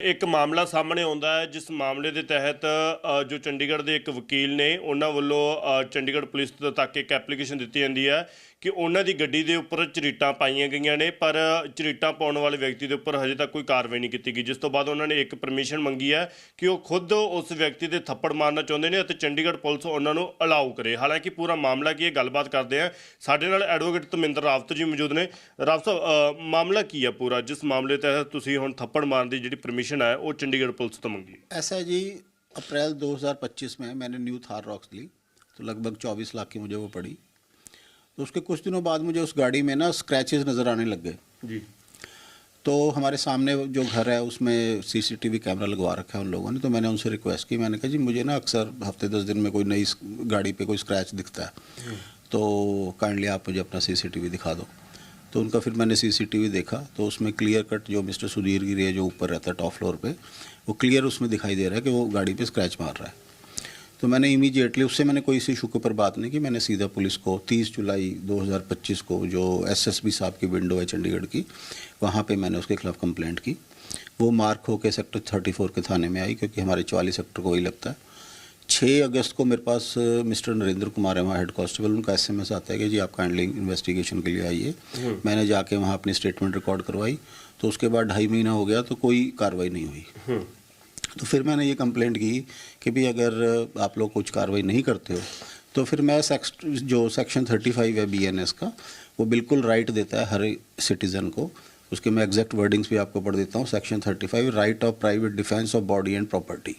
ਇੱਕ ਮਾਮਲਾ ਸਾਹਮਣੇ ਆਉਂਦਾ ਹੈ, ਜਿਸ ਮਾਮਲੇ ਦੇ ਤਹਿਤ ਜੋ ਚੰਡੀਗੜ੍ਹ ਦੇ ਇੱਕ ਵਕੀਲ ਨੇ, ਉਹਨਾਂ ਵੱਲੋਂ ਚੰਡੀਗੜ੍ਹ ਪੁਲਿਸ ਤੱਕ ਇੱਕ ਐਪਲੀਕੇਸ਼ਨ ਦਿੱਤੀ ਜਾਂਦੀ ਹੈ ਕਿ ਉਹਨਾਂ ਦੀ ਗੱਡੀ ਦੇ ਉੱਪਰ ਝਰੀਟਾਂ ਪਾਈਆਂ ਗਈਆਂ ਨੇ, ਪਰ ਝਰੀਟਾਂ ਪਾਉਣ ਵਾਲੇ ਵਿਅਕਤੀ ਦੇ ਉੱਪਰ ਹਜੇ ਤੱਕ ਕੋਈ ਕਾਰਵਾਈ ਨਹੀਂ ਕੀਤੀ ਗਈ, ਜਿਸ ਤੋਂ ਬਾਅਦ ਉਹਨਾਂ ਨੇ ਇੱਕ ਪਰਮਿਸ਼ਨ ਮੰਗੀ ਹੈ ਕਿ ਉਹ ਖੁਦ ਉਸ ਵਿਅਕਤੀ ਦੇ ਥੱਪੜ ਮਾਰਨਾ ਚਾਹੁੰਦੇ ਨੇ ਅਤੇ ਚੰਡੀਗੜ੍ਹ ਪੁਲਿਸ ਉਹਨਾਂ ਨੂੰ ਅਲਾਉ ਕਰੇ। ਹਾਲਾਂਕਿ ਪੂਰਾ ਮਾਮਲਾ ਕੀ ਹੈ, ਗੱਲਬਾਤ ਕਰਦੇ ਆ ਸਾਡੇ ਨਾਲ ਐਡਵੋਕੇਟ ਧਰਮਿੰਦਰ ਰਾਵਤ ਜੀ ਮੌਜੂਦ ਨੇ। ਰਾਵਤ ਸਾਹਿਬ ਮਾਮਲਾ ਕੀ ਹੈ ਪੂਰਾ, ਜਿਸ ਮਾਮਲੇ ਤਹਿਤ ਤੁਸੀਂ ਹੁਣ ਥੱਪੜ ਮਾਰਨ ਦੀ ਜਿਹੜੀ ਪਰਮਿਸ਼ਨ पोजीशन है वो चंडीगढ़ पुलिस तो मंगी। ऐसा है जी अप्रैल 2025 में मैंने न्यू थार रॉक्स ली तो लगभग 24 लाख की मुझे वो पड़ी। तो उसके कुछ दिनों बाद मुझे उस गाड़ी में ना स्क्रैचेस नज़र आने लग गए। जी। तो हमारे सामने जो घर है उसमें सीसीटीवी कैमरा लगवा रखा है उन लोगों ने तो मैंने उनसे रिक्वेस्ट की मैंने कहा जी मुझे ना अक्सर हफ़्ते दस दिन में कोई नई गाड़ी पे कोई स्क्रैच दिखता है। तो काइंडली आप मुझे अपना सीसीटीवी दिखा दो। तो उनका फिर मैंने सीसीटीवी देखा तो उसमें क्लियर कट जो मिस्टर सुधीर गिरी है जो ऊपर रहता है टॉप फ्लोर पे, वो क्लियर उसमें दिखाई दे रहा है कि वो गाड़ी पे स्क्रैच मार रहा है। तो मैंने इमीडिएटली उससे मैंने कोई इस इशू के ऊपर बात नहीं की, मैंने सीधा पुलिस को 30 जुलाई 2025 को जो एसएसबी साहब की विंडो है चंडीगढ़ की, वहाँ पे मैंने उसके खिलाफ कंप्लेंट की। वो मार्क होकर सेक्टर 34 के थाने में आई, क्योंकि हमारे चवालीस सेक्टर को वही लगता है। छः अगस्त को मेरे पास मिस्टर नरेंद्र कुमार है वहाँ हेड कांस्टेबल उनका एसएमएस आता है कि जी आप काइंडली इन्वेस्टिगेशन के लिए आइए। मैंने जाके वहाँ अपनी स्टेटमेंट रिकॉर्ड करवाई तो उसके बाद ढाई महीना हो गया तो कोई कार्रवाई नहीं हुई। तो फिर मैंने ये कंप्लेंट की कि भी अगर आप लोग कुछ कार्रवाई नहीं करते हो तो फिर मैं सेक्स जो सेक्शन 35 है बीएनएस का वो बिल्कुल राइट देता है हर सिटीज़न को। उसके मैं एग्जैक्ट वर्डिंग्स भी आपको पढ़ देता हूँ। Section 35 right of private defence of body and property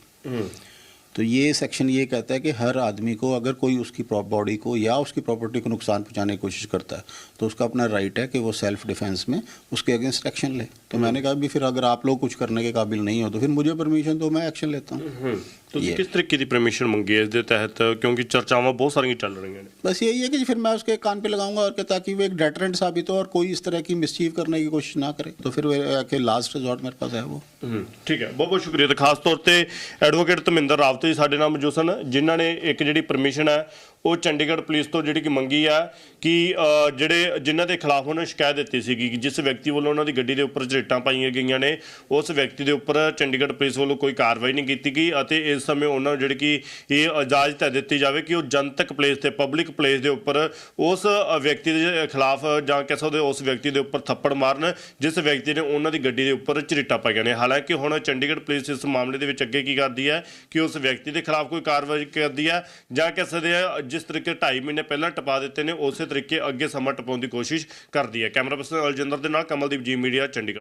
तो ये सेक्शन ये कहता है कि हर आदमी को अगर कोई उसकी बॉडी को या उसकी प्रॉपर्टी को नुकसान पहुँचाने की कोशिश करता है तो उसका अपना राइट है कि वो सेल्फ डिफेंस में उसके अगेंस्ट एक्शन ले। तो हम्म। मैंने कहा भी फिर अगर आप लोग कुछ करने के काबिल नहीं हो तो फिर मुझे परमिशन दो मैं एक्शन लेता हूँ। हम्म। तो किस तरीके की परमिशन मंगी है इसके तहत? क्योंकि चर्चावां बहुत सारी चल रही हैं। बस यही है कि फिर मैं उसके कान पे लगाऊँगा और ताकि वो एक डेटरेंट साबित हो और कोई इस तरह की मिसचीव करने की कोशिश ना करे। तो फिर लास्ट रिजॉर्ट मेरे पास है वो। हम्म। ठीक है बहुत बहुत शुक्रिया तो खासतौर पर एडवोकेट तमिंदर रावत ਤੇ ਐਡਵੋਕੇਟ ਸਾਡੇ ਨਾਲ ਮੌਜੂਦ ਸਨ ਜਿਨ੍ਹਾਂ ਨੇ ਇੱਕ ਜਿਹੜੀ ਪਰਮਿਸ਼ਨ ਹੈ ਉਹ ਚੰਡੀਗੜ੍ਹ ਪੁਲਿਸ ਤੋਂ ਜਿਹੜੀ ਕਿ ਮੰਗੀ ਆ ਕਿ ਜਿਹੜੇ, ਜਿਨ੍ਹਾਂ ਦੇ ਖਿਲਾਫ ਉਹਨਾਂ ਸ਼ਿਕਾਇਤ ਦਿੱਤੀ ਸੀਗੀ ਕਿ ਜਿਸ ਵਿਅਕਤੀ ਵੱਲੋਂ ਉਹਨਾਂ ਦੀ ਗੱਡੀ ਦੇ ਉੱਪਰ ਝਰੀਟਾਂ ਪਾਈਆਂ ਗਈਆਂ ਨੇ, ਉਸ ਵਿਅਕਤੀ ਦੇ ਉੱਪਰ ਚੰਡੀਗੜ੍ਹ ਪੁਲਿਸ ਵੱਲੋਂ ਕੋਈ ਕਾਰਵਾਈ ਨਹੀਂ ਕੀਤੀ ਗਈ ਅਤੇ ਇਸ ਸਮੇਂ ਉਹਨਾਂ ਨੂੰ ਜਿਹੜੀ ਕਿ ਇਹ ਇਜਾਜ਼ਤ ਦਿੱਤੀ ਜਾਵੇ ਕਿ ਉਹ ਜਨਤਕ ਪਲੇਸ ਤੇ ਪਬਲਿਕ ਪਲੇਸ ਦੇ ਉੱਪਰ ਉਸ ਵਿਅਕਤੀ ਦੇ ਖਿਲਾਫ ਜਾਂ ਕਹਿ ਸਕਦੇ ਉਸ ਵਿਅਕਤੀ ਦੇ ਉੱਪਰ ਥੱਪੜ ਮਾਰਨ ਜਿਸ ਵਿਅਕਤੀ ਨੇ ਉਹਨਾਂ ਦੀ ਗੱਡੀ ਦੇ ਉੱਪਰ ਝਰੀਟਾਂ ਪਾਈਆਂ ਨੇ। ਹਾਲਾਂਕਿ ਹੁਣ ਚੰਡੀਗੜ੍ਹ ਪੁਲਿਸ ਇਸ ਮਾਮਲੇ ਦੇ ਵਿੱਚ ਅੱਗੇ ਕੀ ਕਰਦੀ ਹੈ ਕਿ ਉਸ ਵਿਅਕਤੀ ਦੇ ਖਿਲਾਫ ਕੋਈ ਕਾਰਵਾਈ ਕਰਦੀ ਹੈ ਜਾਂ ਕਹਿ ਸਕਦੇ ਆ ਜਿਸ ਤਰੀਕੇ 2.5 ਮਹੀਨੇ ਪਹਿਲਾਂ ਟਪਾ ਦਿੱਤੇ ਨੇ, ਉਸੇ ਤਰੀਕੇ ਅੱਗੇ ਸਮਾਂ ਟਪਾਉਣ ਦੀ ਕੋਸ਼ਿਸ਼ ਕਰਦੀ ਹੈ। ਕੈਮਰਾ ਪਰਸਨ ਅਲਜਿੰਦਰ ਦੇ ਨਾਲ ਕਮਲਦੀਪ ਜੀ ਮੀਡੀਆ, ਚੰਡੀਗੜ੍ਹ।